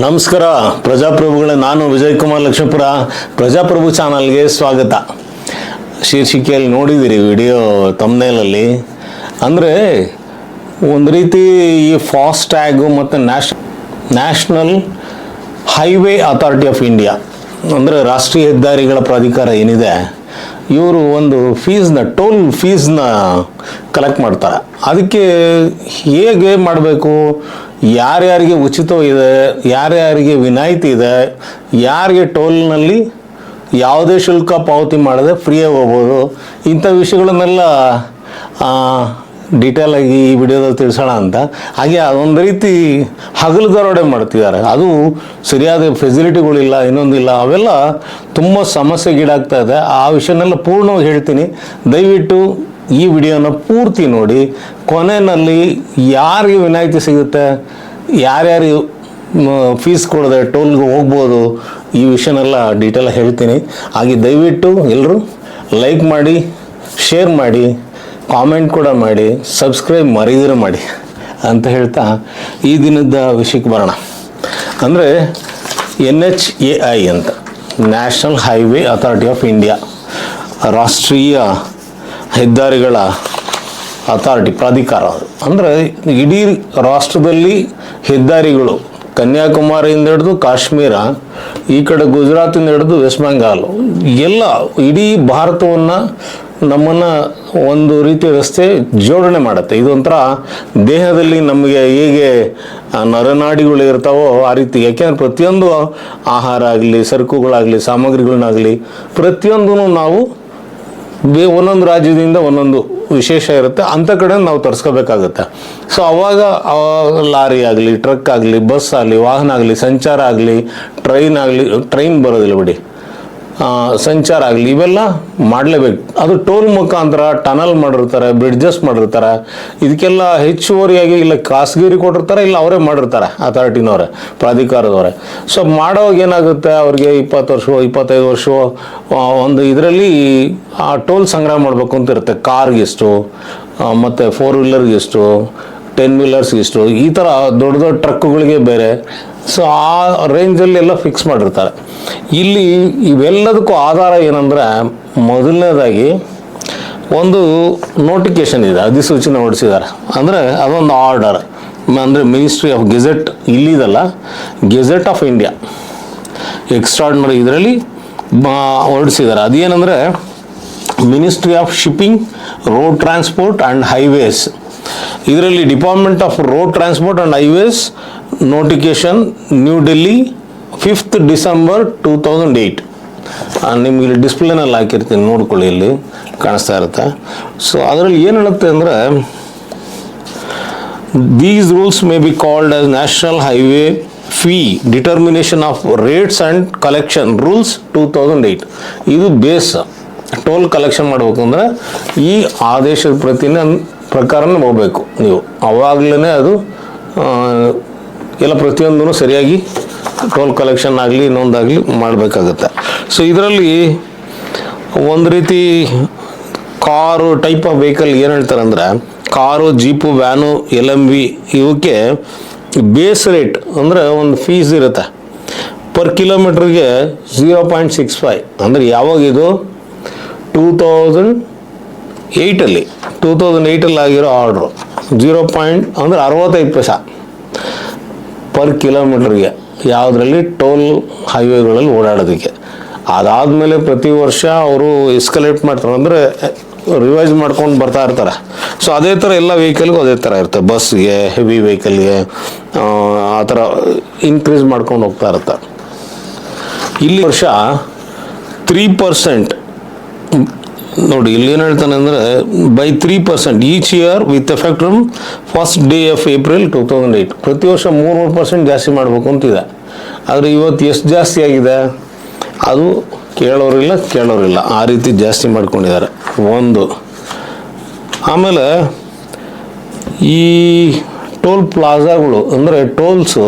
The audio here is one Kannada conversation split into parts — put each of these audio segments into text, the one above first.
ನಮಸ್ಕಾರ, ಪ್ರಜಾಪ್ರಭುಗಳೇ. ನಾನು ವಿಜಯ್ ಕುಮಾರ್ ಲಕ್ಷ್ಮೀಪುರ. ಪ್ರಜಾಪ್ರಭು ಚಾನಲ್ಗೆ ಸ್ವಾಗತ. ಶೀರ್ಷಿಕೆಯಲ್ಲಿ ನೋಡಿದ್ದೀರಿ ವಿಡಿಯೋ ತಮ್ಮನೇಲಲ್ಲಿ ಅಂದರೆ ಒಂದು ರೀತಿ ಈ ಫಾಸ್ಟ್ಯಾಗು ಮತ್ತು national, national highway authority of India, ಅಂದರೆ ರಾಷ್ಟ್ರೀಯ ಹೆದ್ದಾರಿಗಳ ಪ್ರಾಧಿಕಾರ ಏನಿದೆ, ಇವರು ಒಂದು ಫೀಸ್ನ, ಟೋಲ್ ಫೀಸ್ನ ಕಲೆಕ್ಟ್ ಮಾಡ್ತಾರೆ. ಅದಕ್ಕೆ ಹೇಗೆ ಮಾಡಬೇಕು? ಯಾರ್ಯಾರಿಗೆ ಉಚಿತ ಇದೆ, ಯಾರ್ಯಾರಿಗೆ ವಿನಾಯಿತಿ ಇದೆ, ಯಾರಿಗೆ ಟೋಲ್ನಲ್ಲಿ ಯಾವುದೇ ಶುಲ್ಕ ಪಾವತಿ ಮಾಡದೆ ಫ್ರೀಯಾಗಿ ಹೋಗ್ಬೋದು, ಇಂಥ ವಿಷಯಗಳನ್ನೆಲ್ಲ ಡೀಟೇಲ್ ಆಗಿ ಈ ವಿಡಿಯೋದಲ್ಲಿ ತಿಳಿಸೋಣ ಅಂತ. ಹಾಗೆ ಅದೊಂದು ರೀತಿ ಹಗಲು ದರೋಡೆ ಮಾಡ್ತಿದ್ದಾರೆ. ಅದು ಸರಿಯಾದ ಫೆಸಿಲಿಟಿಗಳಿಲ್ಲ ಇನ್ನೊಂದಿಲ್ಲ, ಅವೆಲ್ಲ ತುಂಬ ಸಮಸ್ಯೆಗೀಡಾಗ್ತಾ ಇದೆ. ಆ ವಿಷಯನೆಲ್ಲ ಪೂರ್ಣವಾಗಿ ಹೇಳ್ತೀನಿ. ದಯವಿಟ್ಟು ಈ ವಿಡಿಯೋನ ಪೂರ್ತಿ ನೋಡಿ, ಕೊನೆಯಲ್ಲಿ ಯಾರಿಗೆ ವಿನಾಯಿತಿ ಸಿಗುತ್ತೆ, ಯಾರ್ಯಾರು ಫೀಸ್ ಕೊಡದೆ ಟೋಲ್ಗೆ ಹೋಗ್ಬೋದು, ಈ ವಿಷಯನೆಲ್ಲ ಡೀಟೇಲ್ ಹೇಳ್ತೀನಿ. ಹಾಗೆ ದಯವಿಟ್ಟು ಎಲ್ಲರೂ ಲೈಕ್ ಮಾಡಿ ಶೇರ್ ಮಾಡಿ ಕಾಮೆಂಟ್ ಕೂಡ ಮಾಡಿ ಸಬ್ಸ್ಕ್ರೈಬ್ ಮರೀದ್ರೆ ಮಾಡಿ ಅಂತ ಹೇಳ್ತಾ ಈ ದಿನದ ವಿಷಯಕ್ಕೆ ಬರೋಣ. ಅಂದರೆ ಎನ್ ಎಚ್ ಎ ಐ ಅಂತ national highway authority of India ರಾಷ್ಟ್ರೀಯ ಹೆದ್ದಾರಿಗಳ ಅಥಾರಿಟಿ ಪ್ರಾಧಿಕಾರ ಅದು. ಅಂದರೆ ಇಡೀ ರಾಷ್ಟ್ರದಲ್ಲಿ ಹೆದ್ದಾರಿಗಳು, ಕನ್ಯಾಕುಮಾರಿಯಿಂದ ಹಿಡಿದು ಕಾಶ್ಮೀರ, ಈ ಕಡೆ ಗುಜರಾತಿಂದ ಹಿಡಿದು ವೆಸ್ಟ್ ಬೆಂಗಾಲ್, ಎಲ್ಲ ಇಡೀ ಭಾರತವನ್ನು ನಮ್ಮನ್ನು ಒಂದು ರೀತಿಯ ವ್ಯವಸ್ಥೆ ಜೋಡಣೆ ಮಾಡುತ್ತೆ. ಇದೊಂಥರ ದೇಹದಲ್ಲಿ ನಮಗೆ ಹೇಗೆ ನರನಾಡಿಗಳು ಇರ್ತಾವೋ ಆ ರೀತಿ. ಯಾಕೆಂದರೆ ಪ್ರತಿಯೊಂದು ಆಹಾರ ಆಗಲಿ, ಸರಕುಗಳಾಗಲಿ, ಸಾಮಗ್ರಿಗಳನ್ನಾಗಲಿ ಪ್ರತಿಯೊಂದೂ ನಾವು ಬೇ ಒಂದೊಂದು ರಾಜ್ಯದಿಂದ ಒಂದೊಂದು ವಿಶೇಷ ಇರುತ್ತೆ. ಅಂಥ ಕಡೆ ನಾವು ತರ್ಸ್ಕೋಬೇಕಾಗತ್ತೆ. ಸೊ ಅವಾಗ ಲಾರಿ ಆಗಲಿ ಟ್ರಕ್ ಆಗಲಿ ಬಸ್ ಆಗಲಿ, ವಾಹನ ಆಗಲಿ, ಸಂಚಾರ ಆಗಲಿ ಟ್ರೈನ್ ಆಗಲಿ ಟ್ರೈನ್ ಬರೋದಿಲ್ಲ ಬಿಡಿ. ಸಂಚಾರ ಆಗಲಿ ಇವೆಲ್ಲ ಮಾಡಲೇಬೇಕು. ಅದು ಟೋಲ್ ಮುಖಾಂತರ ಟನಲ್ ಮಾಡಿರ್ತಾರೆ ಬ್ರಿಡ್ಜಸ್ ಮಾಡಿರ್ತಾರೆ. ಇದಕ್ಕೆಲ್ಲ ಹೆಚ್ಚುವರಿಯಾಗಿ ಇಲ್ಲ ಖಾಸಗಿರಿ ಕೊಟ್ಟಿರ್ತಾರೆ ಇಲ್ಲ ಅವರೇ ಮಾಡಿರ್ತಾರೆ ಅಥಾರಿಟಿನವರೇ ಪ್ರಾಧಿಕಾರದವರೇ. ಸೊ ಮಾಡೋವಾಗ ಏನಾಗುತ್ತೆ ಅವ್ರಿಗೆ ಇಪ್ಪತ್ತು ವರ್ಷವೋ ಇಪ್ಪತ್ತೈದು ವರ್ಷವೋ ಒಂದು ಇದರಲ್ಲಿ ಆ ಟೋಲ್ ಸಂಗ್ರಹ ಮಾಡಬೇಕು ಅಂತ ಇರುತ್ತೆ. ಕಾರ್ಗೆ ಎಷ್ಟು ಆ, ಮತ್ತು ಫೋರ್ ವೀಲರ್ಗೆ ಎಷ್ಟು ಟೆನ್ ವೀಲರ್ಸ್ಗೆ ಎಷ್ಟು ಈ ಥರ ದೊಡ್ಡ ದೊಡ್ಡ ಟ್ರಕ್ಗಳಿಗೆ ಬೇರೆ. ಸೊ ಆ ರೇಂಜಲ್ಲಿ ಎಲ್ಲ ಫಿಕ್ಸ್ ಮಾಡಿರ್ತಾರೆ. ಇಲ್ಲಿ ಇವೆಲ್ಲದಕ್ಕೂ ಆಧಾರ ಏನಂದ್ರೆ ಮೊದಲನೇದಾಗಿ ಒಂದು ನೋಟಿಫಿಕೇಶನ್ ಇದೆ, ಅಧಿಸೂಚನೆ ಹೊರಡಿಸಿದ್ದಾರೆ. ಅಂದರೆ ಅದೊಂದು ಆರ್ಡರ್ ಅಂದರೆ ಮಿನಿಸ್ಟ್ರಿ ಆಫ್ ಗೆಜೆಟ್ ಇಲ್ಲಿದಲ್ಲ ಗೆಜೆಟ್ ಆಫ್ ಇಂಡಿಯಾ ಎಕ್ಸ್ಟ್ರಾಡ್ನರಿ ಇದರಲ್ಲಿ ಹೊರಡಿಸಿದ್ದಾರೆ. ಅದೇನಂದರೆ ministry of shipping road transport and highways ಇದರಲ್ಲಿ department of road transport and highways notification new Delhi fifth December two thousand eight ನಿಮ್ಗೆ ಇಲ್ಲಿ ಡಿಸ್ಪ್ಲೇನಲ್ಲಿ ಹಾಕಿರ್ತೀನಿ, ನೋಡ್ಕೊಳ್ಳಿ ಇಲ್ಲಿ, ಕಾಣಿಸ್ತಾ ಇರುತ್ತೆ. ಸೊ ಅದರಲ್ಲಿ ಏನು ಹೇಳುತ್ತೆ ಅಂದರೆ, These rules may be called as National Highway Fee Determination of Rates and Collection, Rules 2008. ಇದು ಬೇಸ್ ಟೋಲ್ ಕಲೆಕ್ಷನ್ ಮಾಡ್ಬೇಕಂದ್ರೆ ಈ ಆದೇಶದ ಪ್ರತಿನ ಪ್ರಕಾರನೇ ಹೋಗಬೇಕು ನೀವು. ಅವಾಗಲೇ ಅದು ಎಲ್ಲ ಪ್ರತಿಯೊಂದೂ ಸರಿಯಾಗಿ ಟೋಲ್ ಕಲೆಕ್ಷನ್ ಆಗಲಿ ಇನ್ನೊಂದಾಗಲಿ ಮಾಡಬೇಕಾಗತ್ತೆ. ಸೊ ಇದರಲ್ಲಿ ಒಂದು ರೀತಿ ಕಾರು ಟೈಪ್ ಆಫ್ ವೆಹಿಕಲ್ ಏನು ಹೇಳ್ತಾರೆ ಅಂದ್ರೆ car, jeep, van, L M V ಇವಕ್ಕೆ ಬೇಸ್ ರೇಟ್ ಅಂದರೆ ಒಂದು ಫೀಸ್ ಇರುತ್ತೆ. ಪರ್ ಕಿಲೋಮೀಟ್ರಿಗೆ ಝೀರೋ ಪಾಯಿಂಟ್ ಸಿಕ್ಸ್ ಫೈವ್ ಅಂದರೆ ಯಾವಾಗ ಇದು? ಟೂ ತೌಸಂಡ್ ಏಯ್ಟಲ್ಲಿ ಟೂ ತೌಸಂಡ್ ಏಯ್ಟಲ್ಲಿ ಆಗಿರೋ ಆರ್ಡ್ರು ಜೀರೋ ಪಾಯಿಂಟ್ ಅಂದರೆ ಅರವತ್ತೈದು ಪೈಸಾ. ಪರ್ ಕಿಲೋಮೀಟ್ರಿಗೆ ಯಾವುದರಲ್ಲಿ ಟೋಲ್ ಹೈವೇಗಳಲ್ಲಿ ಓಡಾಡೋದಕ್ಕೆ. ಅದಾದಮೇಲೆ ಪ್ರತಿ ವರ್ಷ ಅವರು ಎಸ್ಕಲೇಟ್ ಮಾಡ್ತಾರೆ, ಅಂದರೆ ರಿವೈಸ್ ಮಾಡ್ಕೊಂಡು ಬರ್ತಾ ಇರ್ತಾರೆ. ಸೊ ಅದೇ ಥರ ಎಲ್ಲ ವೆಹಿಕಲ್ಗೂ ಅದೇ ಥರ ಇರುತ್ತೆ. ಬಸ್ಗೆ ಹೆವಿ ವೆಹಿಕಲ್ಗೆ ಆ ಥರ ಇನ್ಕ್ರೀಸ್ ಮಾಡ್ಕೊಂಡು ಹೋಗ್ತಾ ಇರ್ತಾರೆ. ಇಲ್ಲಿ ವರ್ಷ ತ್ರೀ ಪರ್ಸೆಂಟ್ ನೋಡಿ, ಇಲ್ಲಿ ಏನು ಹೇಳ್ತಾನೆ ಅಂದರೆ by three percent each year with effect from first day of April two thousand eight ಪ್ರತಿ ವರ್ಷ ಮೂರು ಮೂರು ಪರ್ಸೆಂಟ್ ಜಾಸ್ತಿ ಮಾಡಬೇಕು ಅಂತಿದೆ. ಆದರೆ ಇವತ್ತು ಎಷ್ಟು ಜಾಸ್ತಿ ಆಗಿದೆ? ಅದು ಕೇಳೋರಿಲ್ಲ ಕೇಳೋರಿಲ್ಲ. ಆ ರೀತಿ ಜಾಸ್ತಿ ಮಾಡ್ಕೊಂಡಿದ್ದಾರೆ. ಒಂದು. ಆಮೇಲೆ ಈ ಟೋಲ್ ಪ್ಲಾಜಾಗಳು, ಅಂದರೆ ಟೋಲ್ಸು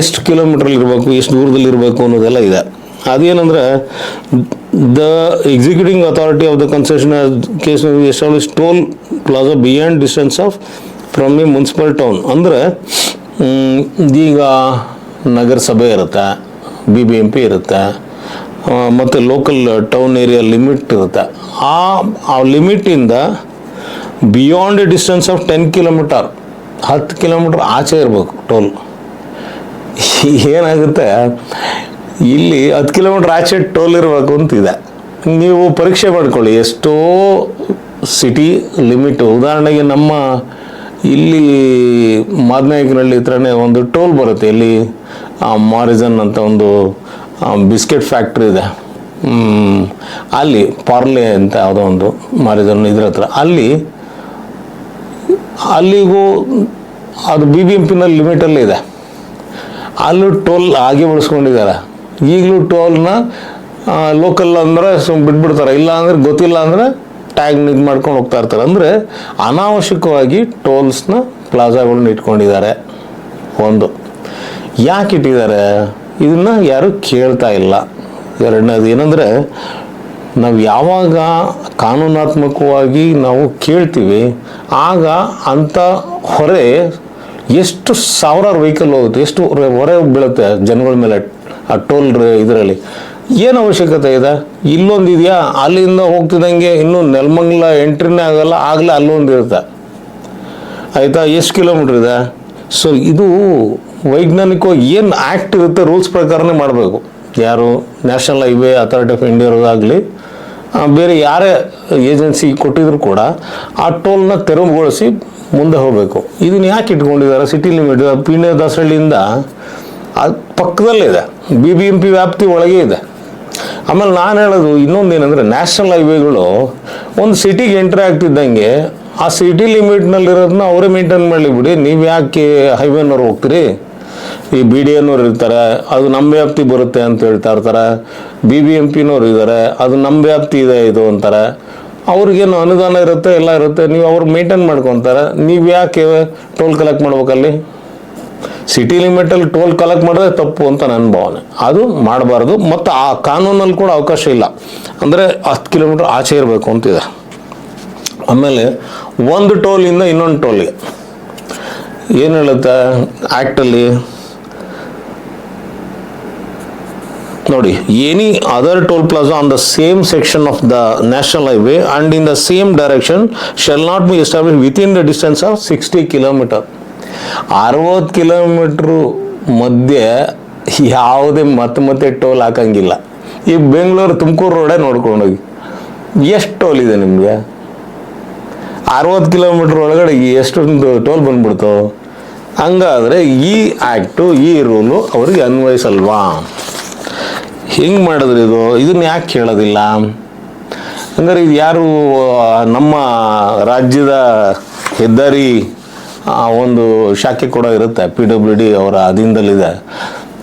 ಎಷ್ಟು ಕಿಲೋಮೀಟ್ರಲ್ಲಿ ಇರಬೇಕು ಎಷ್ಟು ದೂರದಲ್ಲಿ ಇರಬೇಕು ಅನ್ನೋದೆಲ್ಲ ಇದೆ. ಅದೇನಂದರೆ the executing authority of the concession case establish toll plaza beyond distance of from a municipal town ಅಂದರೆ ಈಗ ನಗರಸಭೆ ಇರುತ್ತೆ ಬಿ ಬಿ ಎಂ ಪಿ ಇರುತ್ತೆ ಮತ್ತು ಲೋಕಲ್ ಟೌನ್ ಏರಿಯಾ ಲಿಮಿಟ್ ಇರುತ್ತೆ ಆ ಆ ಲಿಮಿಟಿಂದ beyond distance of ten kilometre ಹತ್ತು ಕಿಲೋಮೀಟರ್ ಆಚೆ ಇರಬೇಕು ಟೋಲ್ ಏನಾಗುತ್ತೆ? ಇಲ್ಲಿ ಹತ್ತು ಕಿಲೋಮೀಟರ್ ಆಚೆ ಟೋಲ್ ಇರಬೇಕು ಅಂತಿದೆ. ನೀವು ಪರೀಕ್ಷೆ ಮಾಡ್ಕೊಳ್ಳಿ, ಎಷ್ಟೋ ಸಿಟಿ ಲಿಮಿಟ್ ಉದಾಹರಣೆಗೆ ನಮ್ಮ ಇಲ್ಲಿ ಮಾದನಾಯಕನಹಳ್ಳಿ ಹತ್ರನೇ ಒಂದು ಟೋಲ್ ಬರುತ್ತೆ. ಇಲ್ಲಿ ಮಾರಿಜನ್ ಅಂತ ಒಂದು ಬಿಸ್ಕೆಟ್ ಫ್ಯಾಕ್ಟ್ರಿ ಇದೆ. ಅಲ್ಲಿ ಪಾರ್ಲೆ ಅಂತ ಯಾವುದೋ ಒಂದು ಮಾರಿಜನ್ ಇದ್ರ ಹತ್ರ. ಅಲ್ಲಿ, ಅಲ್ಲಿಗೂ ಅದು ಬಿ ಬಿ ಎಂ ಪಿನಲ್ಲಿ ಲಿಮಿಟಲ್ಲಿ ಇದೆ. ಅಲ್ಲೂ ಟೋಲ್ ಹಾಗೆ ಉಳಿಸ್ಕೊಂಡಿದ್ದಾರೆ ಈಗಲೂ ಟೋಲ್ನ ಲೋಕಲ್ ಅಂದರೆ ಸುಮ್ ಬಿಟ್ಬಿಡ್ತಾರೆ. ಇಲ್ಲ ಅಂದರೆ ಗೊತ್ತಿಲ್ಲ ಅಂದರೆ ಟ್ಯಾಗ್ ಇದು ಮಾಡ್ಕೊಂಡು ಹೋಗ್ತಾ ಇರ್ತಾರೆ. ಅಂದರೆ ಅನಾವಶ್ಯಕವಾಗಿ ಟೋಲ್ಸ್ನ ಪ್ಲಾಜಾಗಳನ್ನ ಇಟ್ಕೊಂಡಿದ್ದಾರೆ. ಒಂದು. ಯಾಕೆ ಇಟ್ಟಿದ್ದಾರೆ? ಇದನ್ನ ಯಾರು ಕೇಳ್ತಾ ಇಲ್ಲ. ಎರಡನೇದು ಏನಂದರೆ, ನಾವು ಯಾವಾಗ ಕಾನೂನಾತ್ಮಕವಾಗಿ ನಾವು ಕೇಳ್ತೀವಿ, ಆಗ ಅಂಥ ಹೊರೆ ಎಷ್ಟು ಸಾವಿರಾರು ವೆಹಿಕಲ್ ಹೋಗುತ್ತೆ, ಎಷ್ಟು ಹೊರೆ- ಹೊರೆ ಬೀಳುತ್ತೆ ಜನಗಳ ಮೇಲೆ ಆ ಟೋಲ್ ಇದರಲ್ಲಿ. ಏನು ಅವಶ್ಯಕತೆ ಇದೆ? ಇಲ್ಲೊಂದು ಇದೆಯಾ? ಅಲ್ಲಿಂದ ಹೋಗ್ತಿದ್ದಂಗೆ ಇನ್ನೂ ನೆಲಮಂಗ್ಲ ಎಂಟ್ರಿನೇ ಆಗಲ್ಲ, ಆಗಲೇ ಅಲ್ಲೊಂದು ಇರುತ್ತೆ. ಆಯಿತಾ? ಎಷ್ಟು ಕಿಲೋಮೀಟ್ರ್ ಇದೆ? ಸೊ ಇದು ವೈಜ್ಞಾನಿಕವಾಗಿ ಏನು ಆ್ಯಕ್ಟ್ ಇರುತ್ತೆ, ರೂಲ್ಸ್ ಪ್ರಕಾರನೇ ಮಾಡಬೇಕು. ಯಾರು? ನ್ಯಾಷನಲ್ ಹೈವೇ ಅಥಾರಿಟಿ ಆಫ್ ಇಂಡಿಯಾದಾಗಲಿ ಬೇರೆ ಯಾರೇ ಏಜೆನ್ಸಿ ಕೊಟ್ಟಿದ್ರು ಕೂಡ ಆ ಟೋಲ್ನ ತೆರವುಗೊಳಿಸಿ ಮುಂದೆ ಹೋಗಬೇಕು. ಇದನ್ನ ಯಾಕೆ ಇಟ್ಕೊಂಡಿದ್ದಾರೆ? ಸಿಟಿ ಲಿಮಿಟ್ ಪೀಣ್ಯ ದಾಸಹಳ್ಳಿಯಿಂದ ಅದು ಪಕ್ಕದಲ್ಲಿದೆ. ಬಿ ಬಿ ಎಂ ಪಿ ವ್ಯಾಪ್ತಿ ಒಳಗೆ ಇದೆ. ಆಮೇಲೆ ನಾನು ಹೇಳೋದು ಇನ್ನೊಂದು ಏನಂದರೆ ನ್ಯಾಷನಲ್ ಹೈವೇಗಳು ಒಂದು ಸಿಟಿಗೆ ಎಂಟ್ರಿ ಆಗ್ತಿದ್ದಂಗೆ ಆ ಸಿಟಿ ಲಿಮಿಟ್ನಲ್ಲಿರೋದನ್ನ ಅವರೇ ಮೇಂಟೈನ್ ಮಾಡಲಿ ಬಿಡಿ. ನೀವು ಯಾಕೆ ಹೈವೇನವ್ರು ಹೋಗ್ತೀರಿ? ಈ ಬಿ ಡಿ ಎನ್ನೋರು ಇರ್ತಾರೆ, ಅದು ನಮ್ಮ ವ್ಯಾಪ್ತಿ ಬರುತ್ತೆ ಅಂತ ಹೇಳ್ತಾ ಇರ್ತಾರೆ. ಬಿ ಬಿ ಎಂ ಪಿನವ್ರು ಇದ್ದಾರೆ ಅದು ನಮ್ಮ ವ್ಯಾಪ್ತಿ ಇದೆ ಇದು ಅಂತಾರೆ. ಅವ್ರಿಗೇನು ಅನುದಾನ ಇರುತ್ತೆ, ಎಲ್ಲ ಇರುತ್ತೆ, ನೀವು ಅವ್ರು ಮೇಂಟೈನ್ ಮಾಡ್ಕೊತಾರೆ. ನೀವು ಯಾಕೆ ಟೋಲ್ ಕಲೆಕ್ಟ್ ಮಾಡ್ಬೇಕಲ್ಲಿ? ಸಿಟಿ ಲಿಮಿಟಲ್ಲಿ ಟೋಲ್ ಕಲೆಕ್ಟ್ ಮಾಡಿದ್ರೆ ತಪ್ಪು ಅಂತ ನನ್ನ ಭಾವನೆ. ಅದು ಮಾಡಬಾರ್ದು. ಮತ್ತು ಆ ಕಾನೂನಲ್ಲಿ ಕೂಡ ಅವಕಾಶ ಇಲ್ಲ. ಅಂದರೆ ಹತ್ತು ಕಿಲೋಮೀಟ್ರ್ ಆಚೆ ಇರಬೇಕು ಅಂತಿದೆ. ಆಮೇಲೆ ಒಂದು ಟೋಲಿಂದ ಇನ್ನೊಂದು ಟೋಲಿಗೆ. ಏನು ಹೇಳುತ್ತೆ ಆ್ಯಕ್ಟಲ್ಲಿ ನೋಡಿ any other toll plaza on the same section of the national highway and in the same direction shall not be establish within the distance of sixty kilometre ಅರವತ್ತು ಕಿಲೋಮೀಟ್ರು ಮಧ್ಯೆ ಯಾವುದೇ ಮತ್ತೆ ಮತ್ತೆ ಟೋಲ್ ಹಾಕಂಗಿಲ್ಲ. ಈ ಬೆಂಗಳೂರು ತುಮಕೂರು ರೋಡೇ ನೋಡ್ಕೊಂಡೋಗಿ. ಎಷ್ಟು ಟೋಲ್ ಇದೆ ನಿಮಗೆ? ಅರವತ್ತು ಕಿಲೋಮೀಟ್ರ್ ಒಳಗಡೆ ಎಷ್ಟೊಂದು ಟೋಲ್ ಬಂದ್ಬಿಡ್ತು ಹಂಗಾದರೆ ಈ ಆ್ಯಕ್ಟು ಈ ರೂಲು ಅವ್ರಿಗೆ ಅನ್ವಯಿಸಲ್ವಾ? ಹೆಂಗೆ ಮಾಡಿದ್ರಿ ಇದು? ಇದನ್ನ ಯಾಕೆ ಕೇಳೋದಿಲ್ಲ? ಅಂದರೆ ಇದು ಯಾರು ನಮ್ಮ ರಾಜ್ಯದ ಹೆದ್ದಾರಿ ಆ, ಒಂದು ಶಾಖೆ ಕೂಡ ಇರುತ್ತೆ. ಪಿ ಡಬ್ಲ್ಯೂ ಡಿ ಅವರ ಅಧೀನದಲ್ಲಿದೆ.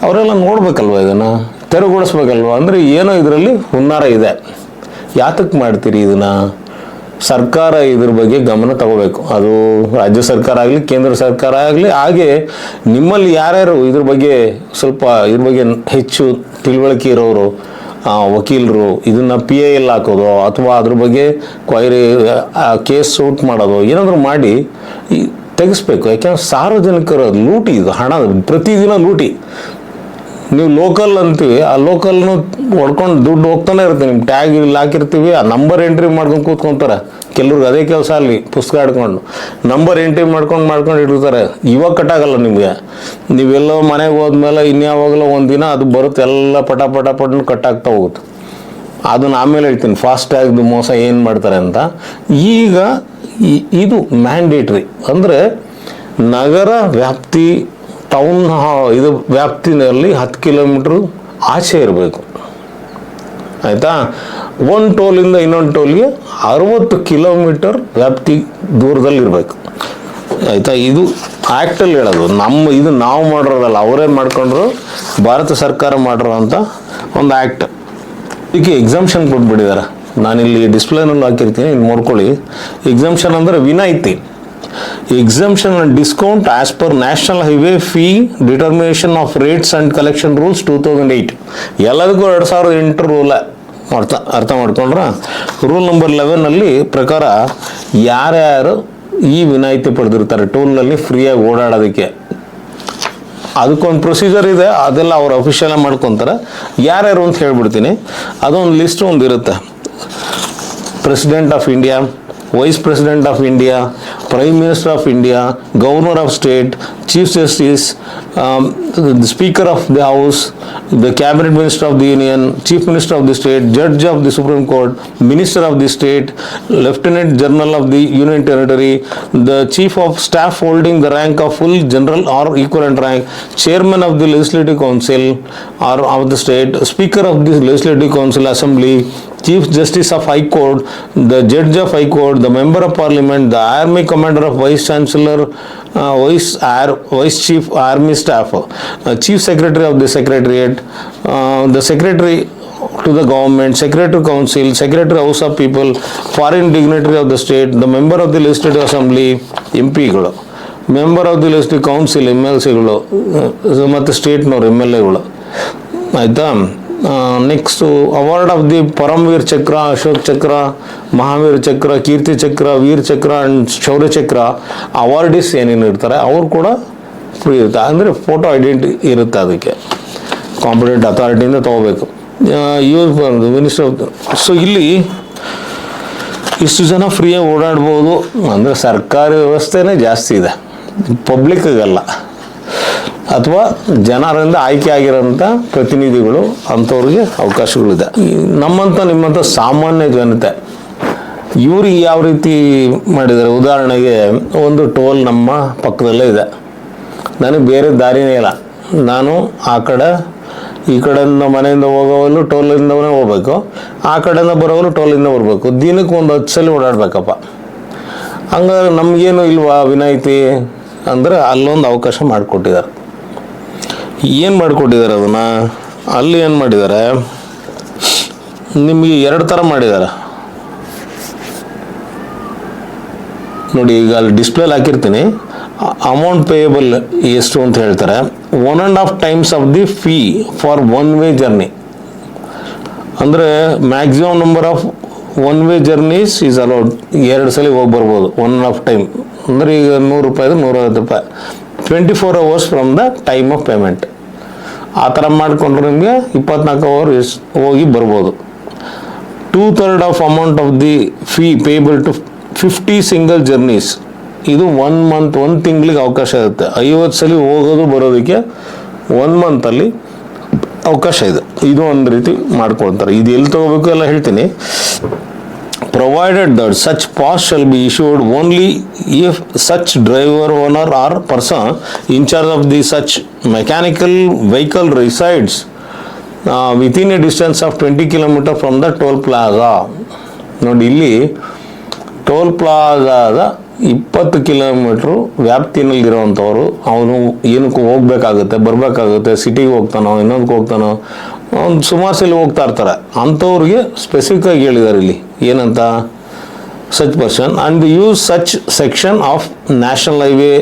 ಅವರೆಲ್ಲ ನೋಡಬೇಕಲ್ವ ಇದನ್ನು? ತೆರವುಗೊಳಿಸ್ಬೇಕಲ್ವ? ಅಂದರೆ ಏನೋ ಇದರಲ್ಲಿ ಹುನ್ನಾರ ಇದೆ. ಯಾತಕ್ಕೆ ಮಾಡ್ತೀರಿ ಇದನ್ನು? ಸರ್ಕಾರ ಇದ್ರ ಬಗ್ಗೆ ಗಮನ ತಗೋಬೇಕು. ಅದು ರಾಜ್ಯ ಸರ್ಕಾರ ಆಗಲಿ ಕೇಂದ್ರ ಸರ್ಕಾರ ಆಗಲಿ ಹಾಗೆ ನಿಮ್ಮಲ್ಲಿ ಯಾರ್ಯಾರು ಇದ್ರ ಬಗ್ಗೆ ಸ್ವಲ್ಪ ಇದ್ರ ಬಗ್ಗೆ ಹೆಚ್ಚು ತಿಳುವಳಿಕೆ ಇರೋರು ವಕೀಲರು ಇದನ್ನ ಪಿ ಐ ಎಲ್ ಹಾಕೋದು ಅಥವಾ ಅದ್ರ ಬಗ್ಗೆ ಕ್ವೈರಿ ಕೇಸ್ ಸೂಟ್ ಮಾಡೋದು ಏನಾದರೂ ಮಾಡಿ ತೆಗಿಸ್ಬೇಕು. ಯಾಕೆಂದ್ರೆ ಸಾರ್ವಜನಿಕರ ಲೂಟಿ ಇದು, ಹಣ ಪ್ರತಿದಿನ ಲೂಟಿ. ನೀವು ಲೋಕಲ್ ಅಂತೀವಿ, ಆ ಲೋಕಲ್ನು ಹೊಡ್ಕೊಂಡು ದುಡ್ಡು ಹೋಗ್ತಾನೆ ಇರುತ್ತೆ. ನಿಮ್ಮ ಟ್ಯಾಗ್ ಇಲ್ಲಿ ಹಾಕಿರ್ತೀವಿ, ಆ ನಂಬರ್ ಎಂಟ್ರಿ ಮಾಡ್ಕೊಂಡು ಕೂತ್ಕೊಂತಾರೆ. ಕೆಲವ್ರಿಗೆ ಅದೇ ಕೆಲಸ ಅಲ್ಲಿ, ಪುಸ್ತಕ ಹಿಡ್ಕೊಂಡು ನಂಬರ್ ಎಂಟ್ರಿ ಮಾಡ್ಕೊಂಡು ಮಾಡ್ಕೊಂಡು ಇಟ್ಟಿರ್ತಾರೆ ಇವಾಗ ಕಟ್ಟಾಗಲ್ಲ ನಿಮಗೆ. ನೀವೆಲ್ಲೋ ಮನೆಗೆ ಹೋದ್ಮೇಲೆ ಇನ್ಯಾವಾಗಲೋ ದಿನ ಅದು ಬರುತ್ತೆ, ಎಲ್ಲ ಪಟ ಪಟ ಪಟ್ನು ಕಟ್ಟಾಗ್ತಾ ಹೋಗುತ್ತೆ. ಅದನ್ನ ಆಮೇಲೆ ಹೇಳ್ತೀನಿ ಫಾಸ್ಟ್ಯಾಗ್ದು ಮೋಸ ಏನು ಮಾಡ್ತಾರೆ ಅಂತ. ಈಗ ಇದು ಮ್ಯಾಂಡೇಟ್ರಿ ಅಂದರೆ ನಗರ ವ್ಯಾಪ್ತಿ ಟೌನ್ ಇದು ವ್ಯಾಪ್ತಿನಲ್ಲಿ ಹತ್ತು ಕಿಲೋಮೀಟ್ರ್ ಆಚೆ ಇರಬೇಕು. ಆಯಿತಾ? ಒಂದು ಟೋಲಿಂದ ಇನ್ನೊಂದು ಟೋಲ್ಗೆ ಅರವತ್ತು ಕಿಲೋಮೀಟರ್ ವ್ಯಾಪ್ತಿ ದೂರದಲ್ಲಿ ಇರಬೇಕು. ಆಯಿತಾ? ಇದು ಆ್ಯಕ್ಟಲ್ಲಿ ಹೇಳೋದು. ನಮ್ಮ ಇದು ನಾವು ಮಾಡಿರೋದಲ್ಲ, ಅವರೇ ಮಾಡ್ಕೊಂಡ್ರು, ಭಾರತ ಸರ್ಕಾರ ಮಾಡಿರೋ ಅಂತ ಒಂದು ಆ್ಯಕ್ಟ್ ಇದಕ್ಕೆ ಎಕ್ಸಾಮ್ಷನ್ ಕೊಟ್ಬಿಟ್ಟಿದ್ದಾರೆ. ನಾನಿಲ್ಲಿ ಡಿಸ್ಪ್ಲೇನಲ್ಲಿ ಹಾಕಿರ್ತೀನಿ ಇಲ್ಲಿ ನೋಡ್ಕೊಳ್ಳಿ ಎಕ್ಸಾಮ್ಷನ್ ಅಂದರೆ ವಿನಾಯಿತಿ. Exemption discount as per national highway fee determination of rates and collection rules two thousand eight ಎಲ್ಲದಕ್ಕೂ ಎರಡು ಸಾವಿರದ ಎಂಟು ರೂಲ ಅರ್ಥ ಅರ್ಥ ಮಾಡ್ಕೊಂಡ್ರ? ರೂಲ್ ನಂಬರ್ ಲೆವೆನಲ್ಲಿ ಪ್ರಕಾರ ಯಾರ್ಯಾರು ಈ ವಿನಾಯಿತಿ ಪಡೆದಿರ್ತಾರೆ ಟೋಲ್ನಲ್ಲಿ ಫ್ರೀಯಾಗಿ ಓಡಾಡೋದಕ್ಕೆ. ಅದಕ್ಕೊಂದು ಪ್ರೊಸೀಜರ್ ಇದೆ, ಅದೆಲ್ಲ ಅವ್ರು ಅಫಿಷಿಯಲ್ ಮಾಡ್ಕೊತಾರೆ. ಯಾರ್ಯಾರು ಅಂತ ಹೇಳ್ಬಿಡ್ತೀನಿ. ಅದೊಂದು ಲಿಸ್ಟ್ ಒಂದು ಇರುತ್ತೆ. President of India Vice President of India, Prime Minister of India, Governor of State, Chief Justice, um, the Speaker of the House, the Cabinet Minister of the Union, Chief Minister of the State, Judge of the Supreme Court, Minister of the State, Lieutenant General of the Union Territory, the Chief of Staff holding the rank of full general or equivalent rank, Chairman of the Legislative Council or of the State, Speaker of the Legislative Council Assembly, chief justice of high court, the judge of high court, the member of parliament, the army commander of vice chancellor, uh, vice air, vice chief army staff, uh, chief secretary of the secretariat, uh, the secretary to the government, secretary council, secretary house of people, foreign dignitary of the state, the member of the legislative assembly, ಎಂಪಿಗಳು member of the list council M L ಸಿಗಳು ಮತ್ತು ಸ್ಟೇಟ್ನವ್ರು ಎಮ್ ಎಲ್ ಎಗಳು ಆಯಿತಾ Next award of the Paramvir Chakra Ashok Chakra Mahavir ಚಕ್ರ ಕೀರ್ತಿ ಚಕ್ರ ವೀರ್ ಚಕ್ರ ಆ್ಯಂಡ್ ಶೌರ್ಯ ಚಕ್ರ ಅವಾರ್ಡಿಸ್ ಏನೇನು ಇರ್ತಾರೆ, ಅವರು ಕೂಡ ಫ್ರೀ ಇರುತ್ತೆ. ಅಂದರೆ ಫೋಟೋ ಐಡೆಂಟಿ ಇರುತ್ತೆ ಅದಕ್ಕೆ. ಕಾಂಪಿಟೆಂಟ್ ಅಥಾರಿಟಿಯಿಂದ ತೊಗೋಬೇಕು. ಯೂಸ್ ಮಿನಿಸ್ಟರ್ ಸೊ ಇಲ್ಲಿ ಇಷ್ಟು ಜನ ಫ್ರೀಯಾಗಿ ಓಡಾಡ್ಬೋದು. ಅಂದರೆ ಸರ್ಕಾರಿ ವ್ಯವಸ್ಥೆನೇ ಜಾಸ್ತಿ ಇದೆ. ಪಬ್ಲಿಕ್ಗಲ್ಲ ಅಥವಾ ಜನರಿಂದ ಆಯ್ಕೆ ಆಗಿರೋಂಥ ಪ್ರತಿನಿಧಿಗಳು ಅಂಥವ್ರಿಗೆ ಅವಕಾಶಗಳಿದೆ. ನಮ್ಮಂಥ ನಿಮ್ಮಂಥ ಸಾಮಾನ್ಯ ಜನತೆ ಇವ್ರಿಗೆ ಯಾವ ರೀತಿ ಮಾಡಿದ್ದಾರೆ? ಉದಾಹರಣೆಗೆ ಒಂದು ಟೋಲ್ ನಮ್ಮ ಪಕ್ಕದಲ್ಲೇ ಇದೆ. ನನಗೆ ಬೇರೆ ದಾರಿನೇ ಇಲ್ಲ. ನಾನು ಆ ಕಡೆ, ಈ ಕಡೆಯಿಂದ ಮನೆಯಿಂದ ಹೋಗೋವಲ್ಲೂ ಟೋಲಿಂದನೇ ಹೋಗ್ಬೇಕು. ಆ ಕಡೆಯಿಂದ ಬರೋವಲ್ಲೂ ಟೋಲಿಂದ ಬರಬೇಕು. ದಿನಕ್ಕೆ ಒಂದು ಹತ್ತು ಸಲ ಓಡಾಡಬೇಕಪ್ಪ. ಹಂಗಾದ್ರೆ ನಮಗೇನು ಇಲ್ವಾ ವಿನಾಯಿತಿ? ಅಂದರೆ ಅಲ್ಲೊಂದು ಅವಕಾಶ ಮಾಡಿಕೊಟ್ಟಿದ್ದಾರೆ. ಏನು ಮಾಡಿಕೊಟ್ಟಿದ್ದಾರೆ ಅದನ್ನು? ಅಲ್ಲಿ ಏನು ಮಾಡಿದ್ದಾರೆ? ನಿಮಗೆ ಎರಡು ಥರ ಮಾಡಿದ್ದಾರೆ. ನೋಡಿ, ಈಗ ಅಲ್ಲಿ ಡಿಸ್ಪ್ಲೇಲಿ ಹಾಕಿರ್ತೀನಿ. ಅಮೌಂಟ್ ಪೇಯಬಲ್ ಎಷ್ಟು ಅಂತ ಹೇಳ್ತಾರೆ. One and half times of the fee for one way journey ಅಂದರೆ maximum number of one way journeys is allowed ಎರಡು ಸಲ ಹೋಗಿ ಬರ್ಬೋದು ಒನ್ ಆ್ಯಂಡ್ ಹಾಫ್ ಟೈಮ್ ಅಂದರೆ ಈಗ ನೂರು ರೂಪಾಯಿದು ನೂರೈವತ್ತು ರೂಪಾಯಿ. Twenty four hours from the time of payment ಆ ಥರ ಮಾಡಿಕೊಂಡ್ರೆ ನಿಮಗೆ ಇಪ್ಪತ್ನಾಲ್ಕು ಅವರ್ ಹೋಗಿ ಬರ್ಬೋದು. Two third of amount of the fee payable to fifty single journeys ಇದು ಒನ್ ಮಂತ್ ಒಂದು ತಿಂಗಳಿಗೆ ಅವಕಾಶ ಇರುತ್ತೆ. ಐವತ್ತು ಸಲ ಹೋಗೋದು ಬರೋದಕ್ಕೆ ಒನ್ ಮಂತಲ್ಲಿ ಅವಕಾಶ ಇದೆ. ಇದು ಒಂದು ರೀತಿ ಮಾಡ್ಕೊಳ್ತಾರೆ. ಇದು ಎಲ್ಲಿ ತಗೋಬೇಕು ಎಲ್ಲ ಹೇಳ್ತೀನಿ. Provided that such pass shall be issued only if such driver owner or person in charge of the such mechanical vehicle resides uh, within a distance of 20 km from the toll plaza ನೋಡಿ ಇಲ್ಲಿ ಟೋಲ್ ಪ್ಲಾಜಾದ ಇಪ್ಪತ್ತು ಕಿಲೋಮೀಟ್ರು ವ್ಯಾಪ್ತಿನಲ್ಲಿರೋವಂಥವ್ರು ಅವನು ಏನಕ್ಕೆ ಹೋಗ್ಬೇಕಾಗುತ್ತೆ ಬರಬೇಕಾಗುತ್ತೆ ಸಿಟಿಗೆ ಹೋಗ್ತಾನೋ ಇನ್ನೊಂದಕ್ಕೆ ಹೋಗ್ತಾನೋ ಒಂದು ಸುಮಾರು ಹೋಗ್ತಾ ಇರ್ತಾರೆ. ಅಂಥವ್ರಿಗೆ ಸ್ಪೆಸಿಫಿಕ್ ಆಗಿ ಹೇಳಿದ್ದಾರೆ ಇಲ್ಲಿ. ಏನಂತ? Such person. And use such section of national highway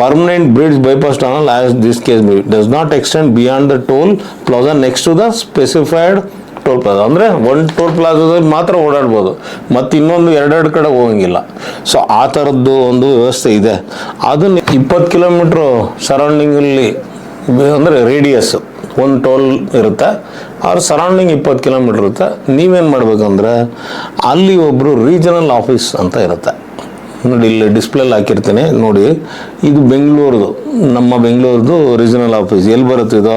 permanent bridge bypass tunnel as this case be does not extend beyond the toll plaza next to the specified toll plaza ಅಂದರೆ ಒನ್ ಟೋಲ್ ಪ್ಲಾಜಾದಲ್ಲಿ ಮಾತ್ರ ಓಡಾಡ್ಬೋದು. ಮತ್ತು ಇನ್ನೊಂದು ಎರಡೆರಡು ಕಡೆ ಹೋಗಂಗಿಲ್ಲ. ಸೊ ಆ ಥರದ್ದು ಒಂದು ವ್ಯವಸ್ಥೆ ಇದೆ. ಅದನ್ನ ಇಪ್ಪತ್ತು ಕಿಲೋಮೀಟ್ರು ಸರೌಂಡಿಂಗಲ್ಲಿ ಅಂದರೆ ರೇಡಿಯಸ್ ಒಂದು ಟೋಲ್ ಇರುತ್ತೆ. ಅವ್ರ ಸರೌಂಡಿಂಗ್ ಇಪ್ಪತ್ತು ಕಿಲೋಮೀಟ್ರ್ ಇರುತ್ತೆ. ನೀವೇನು ಮಾಡಬೇಕಂದ್ರೆ ಅಲ್ಲಿ ಒಬ್ಬರು ರೀಜನಲ್ ಆಫೀಸ್ ಅಂತ ಇರುತ್ತೆ. ನೋಡಿ ಇಲ್ಲಿ ಡಿಸ್ಪ್ಲೇಲಿ ಹಾಕಿರ್ತೀನಿ. ನೋಡಿ, ಇದು ಬೆಂಗಳೂರದು. ನಮ್ಮ ಬೆಂಗಳೂರದು ರೀಜನಲ್ ಆಫೀಸ್ ಎಲ್ಲಿ ಬರುತ್ತೆ ಇದು?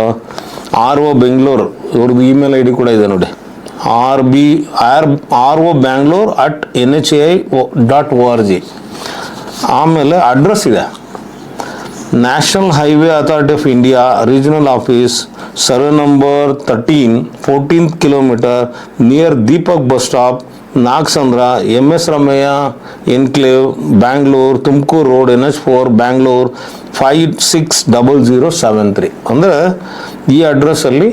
R O Bengaluru. ಇವ್ರದ್ದು ಇಮೇಲ್ ಐ ಡಿ ಕೂಡ ಇದೆ ನೋಡಿ. R B R R O Bangalore at N H A I dot O R G ಆಮೇಲೆ ಅಡ್ರೆಸ್ ಇದೆ. National highway authority of India regional office survey number thirteen fourteenth kilometre near Deepak bus stop Nagasandra M S Ramaiah enclave Bangalore Tumakuru road N H four Bangalore five six double zero seven three ಅಂದರೆ ಈ ಅಡ್ರೆಸ್ಸಲ್ಲಿ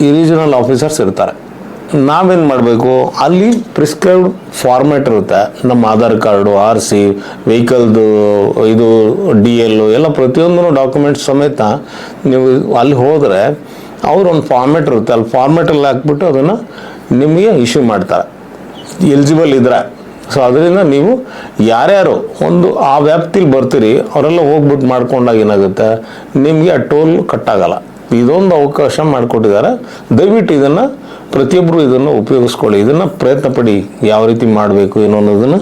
ಈ ರೀಜನಲ್ ಆಫೀಸರ್ಸ್ ಇರ್ತಾರೆ. ನಾವೇನು ಮಾಡಬೇಕು? ಅಲ್ಲಿ ಪ್ರಿಸ್ಕ್ರೈಬ್ಡ್ ಫಾರ್ಮ್ಯಾಟ್ ಇರುತ್ತೆ. ನಮ್ಮ ಆಧಾರ್ ಕಾರ್ಡು, ಆರ್ ಸಿ, ವೆಹಿಕಲ್ದು, ಇದು ಡಿ ಎಲ್ಲು ಎಲ್ಲ ಪ್ರತಿಯೊಂದು ಡಾಕ್ಯುಮೆಂಟ್ಸ್ ಸಮೇತ ನೀವು ಅಲ್ಲಿ ಹೋದರೆ ಅವ್ರು ಒಂದು ಫಾರ್ಮ್ಯಾಟ್ ಇರುತ್ತೆ. ಅಲ್ಲಿ ಫಾರ್ಮ್ಯಾಟಲ್ಲಿ ಹಾಕ್ಬಿಟ್ಟು ಅದನ್ನು ನಿಮಗೆ ಇಶ್ಯೂ ಮಾಡ್ತಾರೆ. ಎಲಿಜಿಬಲ್ ಇದ್ದರೆ ಸೊ ಅದರಿಂದ ನೀವು ಯಾರ್ಯಾರು ಒಂದು ಆ ವ್ಯಾಪ್ತಿಲಿ ಬರ್ತೀರಿ, ಅವರೆಲ್ಲ ಹೋಗ್ಬಿಟ್ಟು ಮಾಡ್ಕೊಂಡಾಗ ಏನಾಗುತ್ತೆ? ನಿಮಗೆ ಆ ಟೋಲ್ ಕಟ್ಟಾಗಲ್ಲ ಇದೊಂದು ಅವಕಾಶ ಮಾಡಿಕೊಟ್ಟಿದ್ದಾರೆ. ದಯವಿಟ್ಟು ಇದನ್ನು ಪ್ರತಿಯೊಬ್ಬರು ಇದನ್ನು ಉಪಯೋಗಿಸ್ಕೊಳ್ಳಿ. ಇದನ್ನು ಪ್ರಯತ್ನ ಪಡಿ. ಯಾವ ರೀತಿ ಮಾಡಬೇಕು, ಏನೋ ಅನ್ನೋದನ್ನು